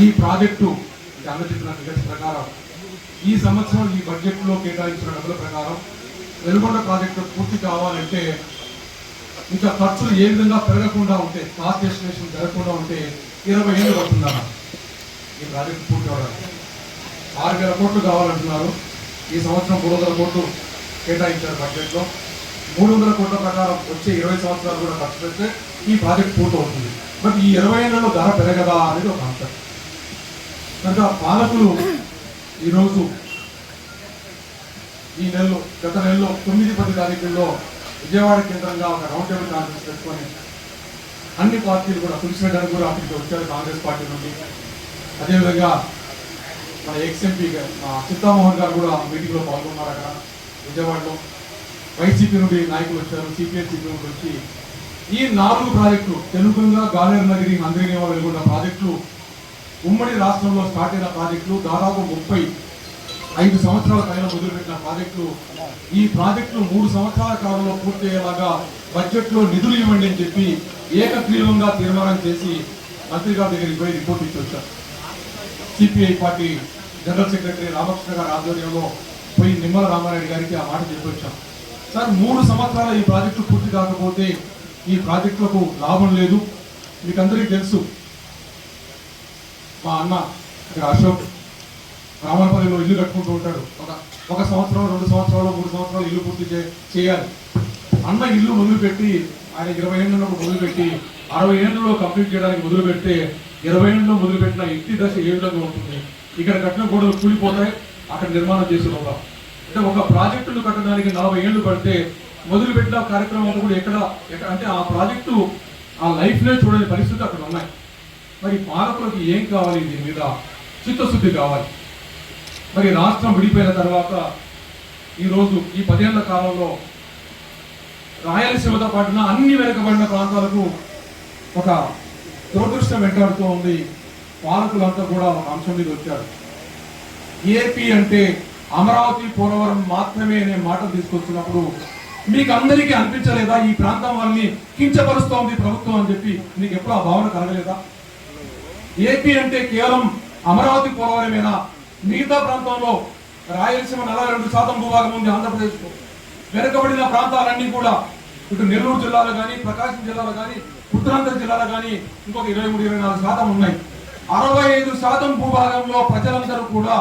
ఈ ప్రాజెక్టు అంటే అందజెప్పిన ఫిగర్స్ ప్రకారం ఈ సంవత్సరం ఈ బడ్జెట్లో కేటాయించిన డబ్బుల ప్రకారం వెలుగొండ ప్రాజెక్టు పూర్తి కావాలంటే ఇంకా ఖర్చులు ఏ విధంగా పెరగకుండా ఉంటే కాస్ట్ ఎస్టిమేషన్ జరగకుండా ఉంటే ఇరవై ఏళ్ళు పడుతుందన్న. ఈ ప్రాజెక్టు పూర్తి అవడానికి ఆరు వేల కోట్లు కావాలంటున్నారు. ఈ సంవత్సరం మూడు వందల కోట్లు కేటాయించారు బడ్జెట్లో. మూడు వందల కోట్ల ప్రకారం వచ్చే ఇరవై సంవత్సరాలు కూడా ఖర్చు పెడితే ఈ ప్రాజెక్ట్ పూర్తి అవుతుంది బట్ ఈ ఇరవై ఏళ్ళలో ధర పెరగదా అనేది ఒక అంశం. కనుక పాలకులు ఈరోజు ఈ నెలలో గత నెలలో తొమ్మిది పది తారీఖుల్లో విజయవాడ కేంద్రంగా ఒక రౌండ్ టేబుల్ కాన్ఫరెన్స్ పెట్టుకొని అన్ని పార్టీలు కూడా తులసివేయడానికి కూడా అక్కడికి వచ్చారు కాంగ్రెస్ పార్టీ నుండి. అదేవిధంగా మన ఎక్స్ఎంపీ చిత్తామోహన్ గారు కూడా మీటింగ్లో పాల్గొన్నారు అక్కడ విజయవాడలో. వైసీపీ నుండి నాయకులు వచ్చారు సిపిఐ సిపి నుండి వచ్చి ఈ నాలుగు ప్రాజెక్టులు తెలుగుగా గాలేరు నగరి అందరినీ వెలుగున్న ప్రాజెక్టులు ఉమ్మడి రాష్ట్రంలో స్టార్ట్ అయిన ప్రాజెక్టులు దాదాపు ముప్పై ఐదు సంవత్సరాల పైన మొదలుపెట్టిన ప్రాజెక్టులు. ఈ ప్రాజెక్టులు మూడు సంవత్సరాల కాలంలో పూర్తి అయ్యేలాగా బడ్జెట్లో నిధులు ఇవ్వండి అని చెప్పి ఏకగ్రీవంగా తీర్మానం చేసి మంత్రి గారి దగ్గరికి పోయి రిపోర్ట్ ఇచ్చి వచ్చారు. CPI party general secretary Ramakrishna గారి ఆధ్వర్యంలో పోయి నిమ్మల రామారెడ్డి గారికి ఆ మాట చెప్పి వచ్చాం. సార్ మూడు సంవత్సరాల ఈ ప్రాజెక్టు పూర్తి కాకపోతే ఈ ప్రాజెక్టులకు లాభం లేదు. మీకందరికీ తెలుసు మా అన్న ఇక్కడ అశోక్ రామనపల్లిలో ఇల్లు కట్టుకుంటూ ఉంటాడు. ఒక ఒక సంవత్సరం రెండు సంవత్సరాలు మూడు సంవత్సరాలు ఇల్లు పూర్తి చే- చేయాలి. అన్న ఇల్లు మొదలుపెట్టి ఆయన ఇరవై ఏళ్ళలో మొదలుపెట్టి అరవై ఏళ్ళలో కంప్లీట్ చేయడానికి మొదలుపెట్టి ఇరవై ఏళ్ళలో మొదలుపెట్టిన ఇంటి దశ ఏ విధంగా ఉంటుంది? ఇక్కడ కట్టిన గోడలు కూలిపోతాయి అక్కడ నిర్మాణం చేసి పోతాం అంటే ఒక ప్రాజెక్టును కట్టడానికి నలభై ఏళ్ళు పడితే మొదలుపెట్టిన కార్యక్రమం కూడా ఎక్కడ ఎక్కడ అంటే ఆ ప్రాజెక్టు ఆ లైఫ్లో చూడని పరిస్థితి అక్కడ ఉన్నాయి. మరి పాలకులకు ఏం కావాలి దీని మీద? చిత్తశుద్ధి కావాలి. మరి రాష్ట్రం విడిపోయిన తర్వాత ఈరోజు ఈ పదేళ్ళ కాలంలో రాయలసీమతో పాటున అన్ని వెనుకబడిన ప్రాంతాలకు ఒక దురదృష్టం వెంటాడుతూ ఉంది. పాలకులంతా కూడా ఒక అంశం మీద వచ్చారు. ఏపీ అంటే అమరావతి పోలవరం మాత్రమే అనే మాట తీసుకొచ్చినప్పుడు మీకు అందరికీ అనిపించలేదా? ఈ ప్రాంతం వాళ్ళని కించపరుస్తోంది ప్రభుత్వం అని చెప్పి మీకు ఎప్పుడు ఆ భావన కలగలేదా? ఏపీ అంటే కేవలం అమరావతి పోలవరమేనా? మిగతా ప్రాంతంలో రాయలసీమ నలభై రెండు శాతం భూభాగం ఉంది ఆంధ్రప్రదేశ్లో. వెనుకబడిన ప్రాంతాలన్నీ కూడా ఇటు నెల్లూరు జిల్లాలో కానీ ప్రకాశం జిల్లాలో కానీ ఉత్తరాంధ్ర జిల్లాలో కానీ ఇంకొక ఇరవై మూడు ఇరవై నాలుగు శాతం ఉన్నాయి. అరవై ఐదు శాతం భూభాగంలో ప్రజలందరూ కూడా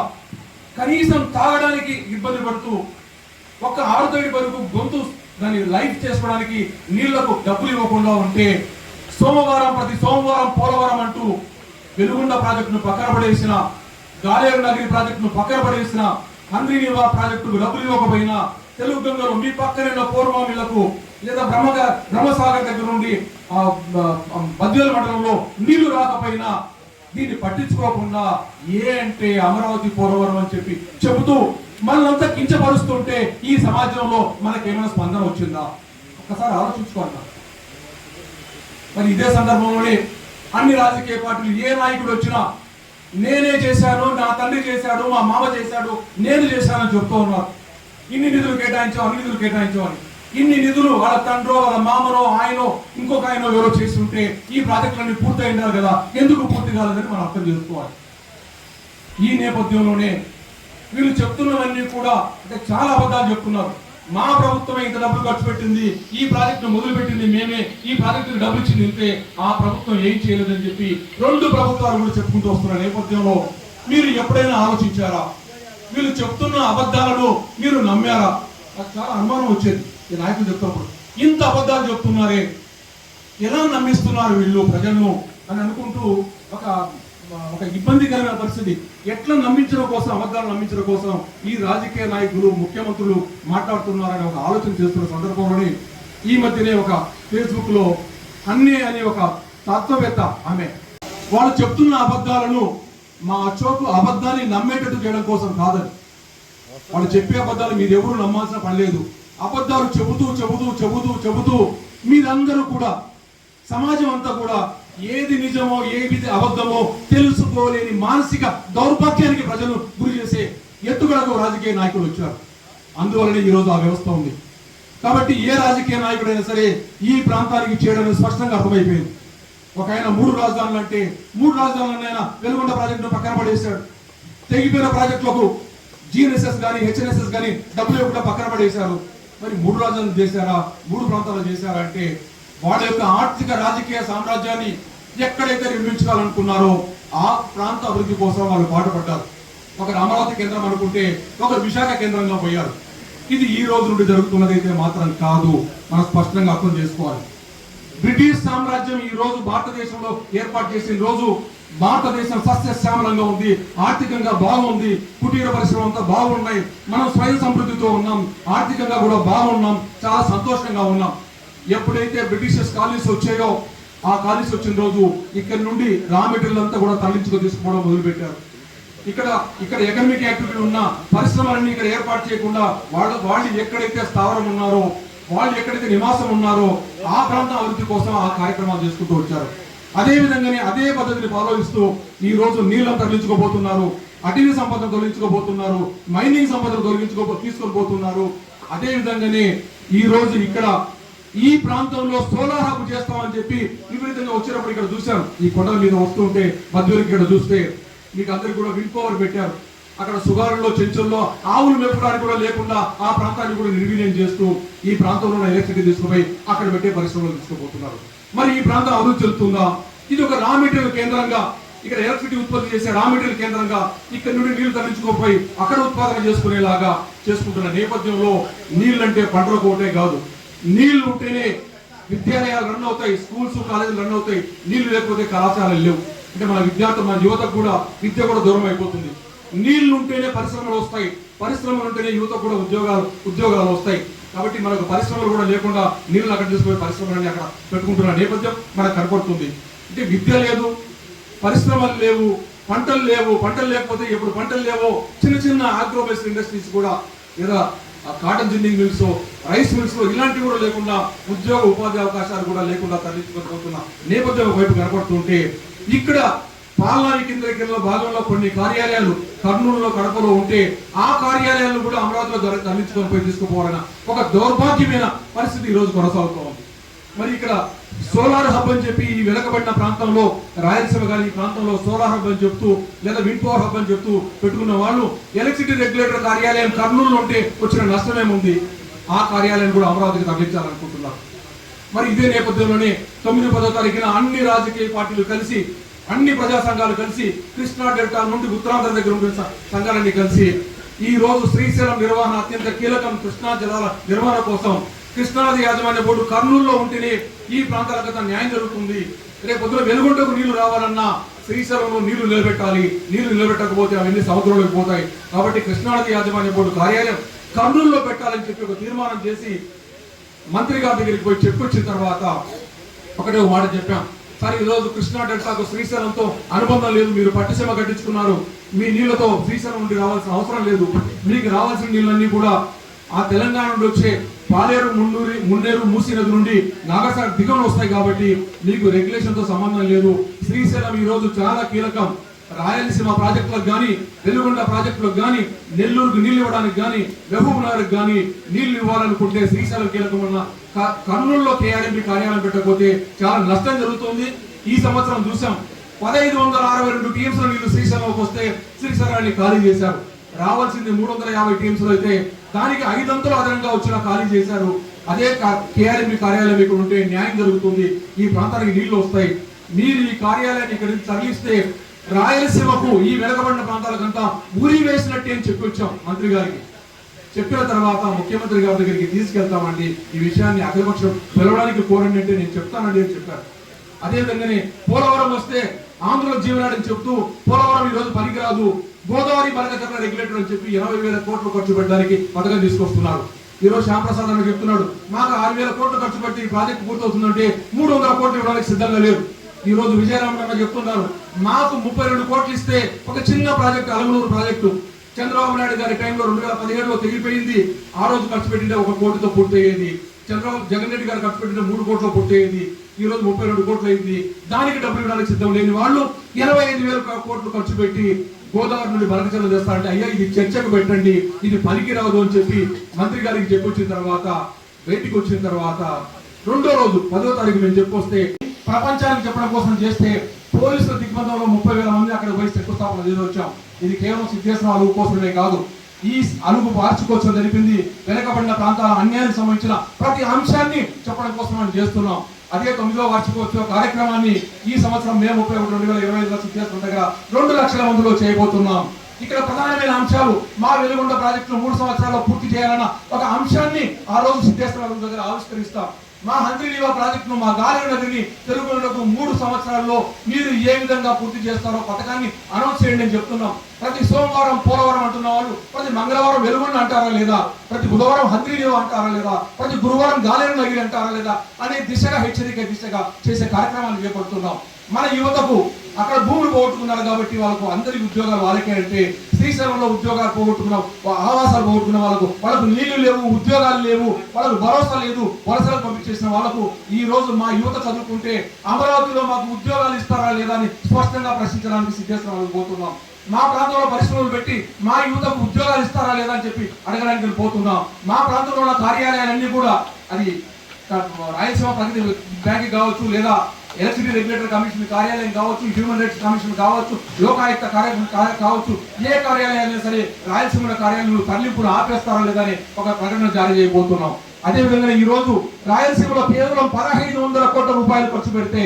కనీసం తాగడానికి ఇబ్బంది పడుతూ ఒక్క ఆరుతడి వరకు గొంతు దాన్ని లైఫ్ చేసుకోవడానికి నీళ్ళకు డబ్బులు ఇవ్వకుండా ఉంటే సోమవారం ప్రతి సోమవారం పోలవరం అంటూ వెలుగుండ ప్రాజెక్టును పక్కన పడేసిన గాలేరు నగరి ప్రాజెక్టును పక్కన పడేసిన హంద్రీనివా ప్రాజెక్టుకు డబ్బులు ఇవ్వకపోయినా తెలుగు గంగలో మీ పక్కనున్న పూర్వమిళ్ళకు లేదా బ్రహ్మ బ్రహ్మసాగర్ దగ్గర నుండి మధ్యల మండలంలో నీళ్ళు రాకపోయినా దీన్ని పట్టించుకోకుండా ఏ అంటే అమరావతి పోలవరం అని చెప్పి చెబుతూ మనల్ని కించపరుస్తుంటే ఈ సమాజంలో మనకేమైనా స్పందన వచ్చిందా? ఒక్కసారి ఆలోచించుకోండి. మరి ఇదే సందర్భంలోనే అన్ని రాజకీయ పార్టీలు ఏ నాయకుడు వచ్చినా నేనే చేశాను నా తండ్రి చేశాడు మా మామ చేశాడు నేను చేశానని చెప్తూ ఉన్నారు. ఇన్ని నిధులు కేటాయించాం అన్ని నిధులు కేటాయించాం అని. ఇన్ని నిధులు వాళ్ళ తండ్రో వాళ్ళ మామనో ఆయనో ఇంకొక ఆయనో ఎవరో చేస్తుంటే ఈ ప్రాజెక్టులన్నీ పూర్తి అయినారు కదా. ఎందుకు పూర్తి కాలేదని మనం అర్థం చేసుకోవాలి. ఈ నేపథ్యంలోనే వీళ్ళు చెప్తున్నవన్నీ కూడా అంటే చాలా అబద్ధాలు చెప్తున్నారు. మా ప్రభుత్వమే ఇంత డబ్బులు ఖర్చు పెట్టింది ఈ ప్రాజెక్టు మొదలు పెట్టింది మేమే ఈ ప్రాజెక్టుకి డబ్బులు ఇచ్చింది ఇంతే. ఆ ప్రభుత్వం ఏం చేయలేదని చెప్పి రెండు ప్రభుత్వాలు కూడా చెప్పుకుంటూ వస్తున్న నేపథ్యంలో మీరు ఎప్పుడైనా ఆలోచించారా? వీళ్ళు చెప్తున్న అబద్ధాలను మీరు నమ్మారా? నాకు చాలా అనుమానం వచ్చేది. ఈ నాయకులు చెప్తున్నప్పుడు ఇంత అబద్ధాలు చెప్తున్నారే? ఎలా నమ్మిస్తున్నారు వీళ్ళు ప్రజలను? అని అనుకుంటూ ఒక ఒక ఇబ్బందికరమైన పరిస్థితి. ఎట్లా నమ్మించడం కోసం అబద్ధాలు నమ్మించడం కోసం ఈ రాజకీయ నాయకులు ముఖ్యమంత్రులు మాట్లాడుతున్నారని ఒక ఆలోచన చేస్తున్న సందర్భంలోనే ఈ మధ్యనే ఒక ఫేస్బుక్లో అన్నీ అనే ఒక తత్వవేత్త ఆమె. వాళ్ళు చెప్తున్న అబద్ధాలను మా చోటు అబద్ధాన్ని నమ్మేటట్టు చేయడం కోసం కాదని. వాళ్ళు చెప్పే అబద్ధాలు మీరు ఎవరు నమ్మాల్సిన పని లేదు. అబద్ధాలు చెబుతూ చెబుతూ చెబుతూ చెబుతూ మీరందరూ కూడా సమాజం అంతా కూడా ఏది నిజమో ఏది అబద్ధమో తెలుసుకోలేని మానసిక దౌర్భాగ్యానికి ప్రజలు గురి చేసే ఎత్తుగడకు రాజకీయ నాయకులు వచ్చారు. అందువలనే ఈరోజు ఆ వ్యవస్థ ఉంది. కాబట్టి ఏ రాజకీయ నాయకుడైనా సరే ఈ ప్రాంతానికి చేయడం స్పష్టంగా అర్థమైపోయింది. ఒక ఆయన మూడు రాజధానులు అంటే మూడు రాజధానులను ఆయన వెలుగొండ ప్రాజెక్టును పక్కన పడేశాడు. తెగిపోయిన ప్రాజెక్టులకు జిఎన్ఎస్ఎస్ కానీ హెచ్ఎన్ఎస్ఎస్ కానీ డబ్బులు ఇవ్వకుండా పక్కన పడేశారు. మరి మూడు రాజధానులు చేశారా? మూడు ప్రాంతాలు చేశారా అంటే వాళ్ళ యొక్క ఆర్థిక రాజకీయ సామ్రాజ్యాన్ని ఎక్కడైతే నిర్మించుకోవాలనుకున్నారో ఆ ప్రాంత అభివృద్ధి కోసం వాళ్ళు పాటుపడ్డారు ఒకరు అమరావతి కేంద్రం అనుకుంటే ఒకరు విశాఖ కేంద్రంగా పోయారు. ఇది ఈ రోజు నుండి జరుగుతున్నది అయితే మాత్రం కాదు. మనం స్పష్టంగా అర్థం చేసుకోవాలి. బ్రిటిష్ సామ్రాజ్యం ఈ రోజు భారతదేశంలో ఏర్పాటు చేసిన రోజు భారతదేశం సస్యశ్యామలంగా ఉంది ఆర్థికంగా బాగుంది కుటీర పరిశ్రమ అంతా బాగున్నాయి మనం స్వయం సమృద్ధితో ఉన్నాం ఆర్థికంగా కూడా బాగున్నాం చాలా సంతోషంగా ఉన్నాం. ఎప్పుడైతే బ్రిటిషర్స్ కాలనీస్ వచ్చాయో ఆ కాలనీస్ వచ్చిన రోజు ఇక్కడి నుండి రా మెటీరియల్ అంతా కూడా తరలించుకు తీసుకోవడం మొదలుపెట్టారు. ఇక్కడ ఇక్కడ ఎకనమిక్ యాక్టివిటీ ఉన్న పరిశ్రమలన్నీ ఇక్కడ ఏర్పాటు చేయకుండా వాళ్ళ వాళ్ళు ఎక్కడైతే స్థావరం ఉన్నారో వాళ్ళు ఎక్కడైతే నివాసం ఉన్నారో ఆ ప్రాంత అభివృద్ధి కోసం ఆ కార్యక్రమాలు చేసుకుంటూ వచ్చారు. అదే విధంగానే అదే పద్ధతిని ఫాలో ఇస్తూ ఈ రోజు నీళ్ళను తరలించుకోబోతున్నారు అటవీ సంపదను తొలగించుకోబోతున్నారు మైనింగ్ సంపదను తొలగించుకో తీసుకొని పోతున్నారు. అదే విధంగానే ఈ రోజు ఇక్కడ ఈ ప్రాంతంలో సోలార్ హబ్ చేస్తామని చెప్పి విపరీతంగా వచ్చినప్పుడు ఇక్కడ చూశాను. ఈ కొండల మీద వస్తుంటే మధ్యలో ఇక్కడ చూస్తే మీకు అందరికి కూడా విన్ పవర్ పెట్టారు. అక్కడ సుగారుల్లో చెంచుల్లో ఆవులు మెప్పడానికి కూడా లేకుండా ఆ ప్రాంతాన్ని కూడా నిర్వీర్యం చేస్తూ ఈ ప్రాంతంలో ఉన్న ఎలక్ట్రిసిటీ తీసుకుపోయి అక్కడ పెట్టే పరిశ్రమలు తీసుకుపోతున్నారు. మరి ఈ ప్రాంతం అభివృద్ధి చెందుతుందా? ఇది ఒక రా మెటీరియల్ కేంద్రంగా ఇక్కడ ఎలక్ట్రిసిటీ ఉత్పత్తి చేసే రా మెటీరియల్ కేంద్రంగా ఇక్కడ నుండి నీళ్ళు తరలించుకోపోయి అక్కడ ఉత్పాదన చేసుకునేలాగా చేసుకుంటున్న నేపథ్యంలో నీళ్ళంటే పంటలకు ఒకటే కాదు. నీళ్ళు ఉంటేనే విద్యాలయాలు రన్ అవుతాయి స్కూల్స్ కాలేజీలు రన్ అవుతాయి. నీళ్ళు లేకపోతే కళాశాలలు లేవు. అంటే మన విద్యార్థులు మన యువతకు కూడా విద్య కూడా దూరం అయిపోతుంది. నీళ్ళు ఉంటేనే పరిశ్రమలు వస్తాయి. పరిశ్రమలు ఉంటేనే యువతకు కూడా ఉద్యోగాలు ఉద్యోగాలు వస్తాయి. కాబట్టి మనకు పరిశ్రమలు కూడా లేకుండా నీళ్ళు అక్కడ తీసుకుపోయి పరిశ్రమలన్నీ అక్కడ పెట్టుకుంటున్న నేపథ్యం మనకు కనపడుతుంది. అంటే విద్య లేదు పరిశ్రమలు లేవు పంటలు లేవు. పంటలు లేకపోతే ఎప్పుడు పంటలు లేవో చిన్న చిన్న ఆగ్రోబేస్డ్ ఇండస్ట్రీస్ కూడా లేదా ఆ cotton ginning mills rice mills ఇలాంటివి కూడా లేకుండా ఉద్యోగ ఉపాధి అవకాశాలు కూడా లేకుండా తరలించుకొని నేపథ్యం వైపు కనపడుతుంటే ఇక్కడ పాలనానికి కింద కింద భాగంలో కొన్ని కార్యాలయాలు కర్నూలులో కడపలో ఉంటే ఆ కార్యాలయాలను కూడా అమరావతిలో తరలించుకొని పోయి తీసుకుపోవాలన్న ఒక దౌర్భాగ్యమైన పరిస్థితి ఈరోజు రోజు కొనసాగుతూ ఉంది మరి ఇక్కడ సోలార్ హబ్ అని చెప్పి ఈ వెనకబడిన ప్రాంతంలో రాయలసీమ కానీ ఈ ప్రాంతంలో సోలార్ హబ్ అని చెప్తూ లేదా విండ్ పవర్ హబ్ అని చెప్తూ పెట్టుకున్న వాళ్ళు ఎలక్ట్రిసిటీ రెగ్యులేటర్ కార్యాలయం కర్నూలు ఉంటే వచ్చిన నష్టమేముంది? ఆ కార్యాలయం కూడా అమరావతికి తరలించాలనుకుంటున్నారు. మరి ఇదే నేపథ్యంలోనే తొమ్మిది పదో తారీఖున అన్ని రాజకీయ పార్టీలు కలిసి అన్ని ప్రజా సంఘాలు కలిసి కృష్ణా డెల్టా నుండి ఉత్తరాంధ్ర దగ్గర ఉండే సంఘాలన్నీ కలిసి ఈ రోజు శ్రీశైలం నిర్వహణ అత్యంత కీలకం కృష్ణా జలాల నిర్వహణ కోసం కృష్ణానది యాజమాన్య బోర్డు కర్నూలులో ఉంటేనే ఈ ప్రాంతాలకు న్యాయం జరుగుతుంది. రేపు పొద్దున వెలుగుంటకు నీళ్ళు రావాలన్నా శ్రీశైలంలో నీళ్ళు నిలబెట్టాలి. నీళ్ళు నిలబెట్టకపోతే అవన్నీ సముద్రంలోకి పోతాయి. కాబట్టి కృష్ణానది యాజమాన్య బోర్డు కార్యాలయం కర్నూలులో పెట్టాలని చెప్పి ఒక తీర్మానం చేసి మంత్రి గారి దగ్గరికి పోయి చెప్పొచ్చిన తర్వాత ఒకటే ఒక మాట చెప్పాం. సార్ ఈ రోజు కృష్ణా డెల్టాకు శ్రీశైలంతో అనుబంధం లేదు. మీరు పట్టిసీమ కట్టించుకున్నారు. మీ నీళ్ళతో శ్రీశైలం నుండి రావాల్సిన అవసరం లేదు. మీకు రావాల్సిన నీళ్ళన్నీ కూడా ఆ తెలంగాణ నుండి వచ్చే పాలేరు ముండూరి మున్నేరు మూసీ నది నుండి నాగసాగర్ దిగువన వస్తాయి కాబట్టి మీకు రెగ్యులేషన్తో సంబంధం లేదు. శ్రీశైలం ఈ రోజు చాలా కీలకం. రాయలసీమ ప్రాజెక్టులకు కానీ వెలుగొండ ప్రాజెక్టులకు కానీ నెల్లూరుకు నీళ్ళు ఇవ్వడానికి కానీ మహబూబ్ నగర్కి కానీ నీళ్ళు ఇవ్వాలనుకుంటే శ్రీశైలం కీలకం ఉన్న క- కర్నూలులో కేఆర్ఎంపీ కార్యాలయం పెట్టకపోతే చాలా నష్టం జరుగుతుంది. ఈ సంవత్సరం చూసాం పదహైదు వందల అరవై రెండు టీమ్స్ నీళ్ళు శ్రీశైలంకి వస్తే శ్రీశైలాన్ని ఖాళీ చేశారు. రావాల్సింది మూడు వందల యాభై టీమ్స్లో అయితే దానికి ఐదంతలు అదనంగా వచ్చిన ఖాళీ చేశారు. అదే కేఆర్ఎంపీ కార్యాలయం ఇక్కడ ఉంటే న్యాయం జరుగుతుంది. ఈ ప్రాంతానికి నీళ్ళు వస్తాయి. మీరు ఈ కార్యాలయాన్ని ఇక్కడ నుంచి తరలిస్తే రాయలసీమకు ఈ వెనకబడిన ప్రాంతాలకంతా ఊరి వేసినట్టే అని చెప్పి వచ్చాం మంత్రి గారికి. చెప్పిన తర్వాత ముఖ్యమంత్రి గారి దగ్గరికి తీసుకెళ్తామండి. ఈ విషయాన్ని అఖిలపక్షం పిలవడానికి కోరండి అంటే నేను చెప్తానండి అని చెప్పారు. అదే విధంగానే పోలవరం వస్తే ఆంధ్రలో జీవనాడని చెప్తూ పోలవరం ఈ రోజు పనికిరాదు గోదావరి బలగచరణ రెగ్యులేటర్ అని చెప్పి ఎనభై వేల కోట్లు ఖర్చు పెట్టడానికి పథకం తీసుకొస్తున్నారు ఈ రోజు శ్యాంప్రసాద్ అన్న చెప్తున్నాడు మాకు ఆరు వేల కోట్లు ఖర్చు పెట్టి ఈ ప్రాజెక్ట్ పూర్తవుతుందంటే మూడు వందల కోట్లు ఇవ్వడానికి సిద్ధంగా లేరు. ఈ రోజు విజయరామన్న చెప్తున్నారు మాకు ముప్పై రెండు కోట్లు ఇస్తే ఒక చిన్న ప్రాజెక్టు అలమూరు ప్రాజెక్టు చంద్రబాబు నాయుడు గారి టైంలో రెండు వేల పదిహేడులో తెగిపోయింది. ఆ రోజు ఖర్చు పెట్టిన ఒక కోటితో పూర్తయ్యేది. చంద్రబాబు జగన్ రెడ్డి గారు ఖర్చు పెట్టిన మూడు కోట్ల పూర్తయ్యేది ఈ రోజు ముప్పై రెండు కోట్లు అయింది. దానికి డబ్బులు ఇవ్వడానికి సిద్ధం లేని వాళ్ళు ఇరవై ఐదు వేల కోట్లు ఖర్చు పెట్టి గోదావరి నుండి బలకచర్ల చేస్తారంటే అయ్యా ఇది చర్చకు పెట్టండి. ఇది పనికిరాదు అని చెప్పి మంత్రి గారికి చెప్పొచ్చిన తర్వాత బయటికి వచ్చిన తర్వాత రెండో రోజు పదో తారీఖు మేము చెప్పొస్తే ప్రపంచానికి చెప్పడం కోసం చేస్తే పోలీసుల దిగ్బంధంలో ముప్పై వేల మంది అక్కడ పోయి శంకుస్థాపన చేసి వచ్చాం. ఇది కేవలం సిద్ధేశ్వరం కోసమే కాదు. ఈ అలుగు మార్చుకోవచ్చని జరిపింది. వెనకబడిన ప్రాంతాల అన్యాయం సంబంధించిన ప్రతి అంశాన్ని చెప్పడం కోసం మనం చేస్తున్నాం. అదే తొమ్మిదో వార్షికోత్సవ కార్యక్రమాన్ని ఈ సంవత్సరం మే ముప్పై ఒకటి రెండు వేల ఇరవై ఐదు లక్షలు దగ్గర రెండు లక్షల మందిలో చేయబోతున్నాం. ఇక్కడ ప్రధానమైన అంశాలు మా వెలుగొండ ప్రాజెక్టును మూడు సంవత్సరాల్లో పూర్తి చేయాలన్న ఒక అంశాన్ని ఆ రోజు సిద్ధేశ్వర దగ్గర ఆవిష్కరిస్తాం మా హంద్రీలీవా ప్రాజెక్టును మా గాలి నదిని తెలుగులకు మూడు సంవత్సరాల్లో మీరు ఏ విధంగా పూర్తి చేస్తారో పథకాన్ని అనౌన్స్ చేయండి అని చెప్తున్నాం. ప్రతి సోమవారం పోలవరం అంటున్న వాళ్ళు ప్రతి మంగళవారం వెలుగొండ అంటారా లేదా? ప్రతి బుధవారం హంద్రీలీవా అంటారా లేదా? ప్రతి గురువారం గాలేరు నగిరి అంటారా లేదా? అనే దిశగా హెచ్చరిక దిశగా చేసే కార్యక్రమాలు చేపడుతున్నాం. మన యువతకు అక్కడ భూమి పోగొట్టుకున్నారు కాబట్టి వాళ్ళకు అందరి ఉద్యోగాలు వాళ్ళకే అంటే శ్రీశైలంలో ఉద్యోగాలు పోగొట్టుకున్న ఆవాసాలు పోగొట్టుకున్న వాళ్ళకు వాళ్ళకు నీళ్ళు లేవు ఉద్యోగాలు లేవు వాళ్ళకు భరోసా లేదు వలసలు పంపించేసిన వాళ్ళకు ఈ రోజు మా యువత చదువుకుంటే అమరావతిలో మాకు ఉద్యోగాలు ఇస్తారా లేదా అని స్పష్టంగా ప్రశ్నించడానికి సిద్ధేశ్వరం పోతున్నాం. మా ప్రాంతంలో పరిశ్రమలు పెట్టి మా యువతకు ఉద్యోగాలు ఇస్తారా లేదా అని చెప్పి అడగడానికి పోతున్నాం. మా ప్రాంతంలో ఉన్న కార్యాలయాలన్నీ కూడా అది రాయలసీమ ప్రగతి బ్యాంక్ కావచ్చు లేదా ఎలక్ట్రిసిటీ రెగ్యులేటర్ కమిషన్ కార్యాలయం కావచ్చు హ్యూమన్ రైట్స్ కమిషన్ కావచ్చు లోకాయుక్త కార్యాలయం కావచ్చు ఏ కార్యాలయాలైనా సరే రాయలసీమ కార్యాలయంలో తరలింపును ఆపేస్తారా లేదా ఒక ప్రకటన జారీ చేయబోతున్నాం. అదేవిధంగా ఈ రోజు రాయలసీమలో కేవలం పదహైదు వందల కోట్ల రూపాయలు ఖర్చు పెడితే